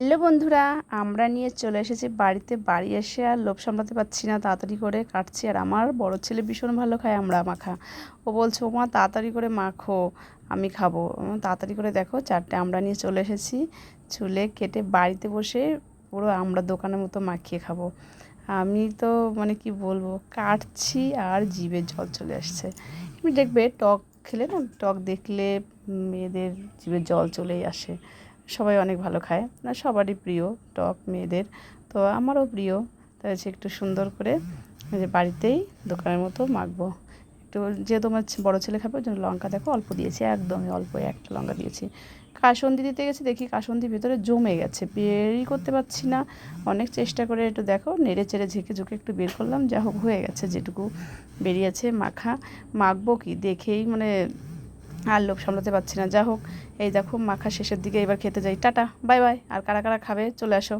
Hello বন্ধুরা, আমরা নিয়ে চলে এসেছি বাড়িতে। বাড়ি এসে আর লোভ সামলাতে পারছি না, তাড়াতাড়ি করে কাটছি। আর আমার বড় ছেলে ভীষণ ভালো খায়, আমরা মাখা। ও বলছে ও মা তাড়াতাড়ি করে মাখো, আমি খাব। তাড়াতাড়ি করে দেখো, চারটে আমরা নিয়ে চলে এসেছি। চুলে কেটে বাড়িতে বসে পুরো আমরা দোকানের মতো মাখিয়ে খাব। আমি তো মানে কি বলব, কাটছি আর জিভে জল চলে আসছে। দেখবে টক খেলে না, টক দেখলে মেয়েদের জিভে জল চলেই আসে। সবাই অনেক ভালো খায়। না সবারই প্রিয় টক মেয়েদের। তো আমারও প্রিয়। তাই হচ্ছে একটু সুন্দর করে যে বাড়িতেই দোকানের মতো মাখবো। একটু যেহেতু আমার বড়ো ছেলে খাবে, ওই জন্য লঙ্কা দেখো অল্প দিয়েছি, একদমই অল্প একটা লঙ্কা দিয়েছি। কাসন্দি দিতে গেছি, দেখি কাসন্দি ভেতরে জমে গেছে। বেরই করতে পারছি না। অনেক চেষ্টা করে একটু দেখো, নেড়ে চেড়ে ঝেঁকে ঝুঁকে একটু বের করলাম। যা হোক, হয়ে গেছে যেটুকু বেরিয়েছে মাখা। মাখবো কি? দেখেই মানে আর লোভ সামলাতে পারছি না। যা হোক, এই দেখো, মাখা শেষের দিকে এবার খেতে যাই। Tata, bye bye. আর কারা কারা খাবে, চলে আসো।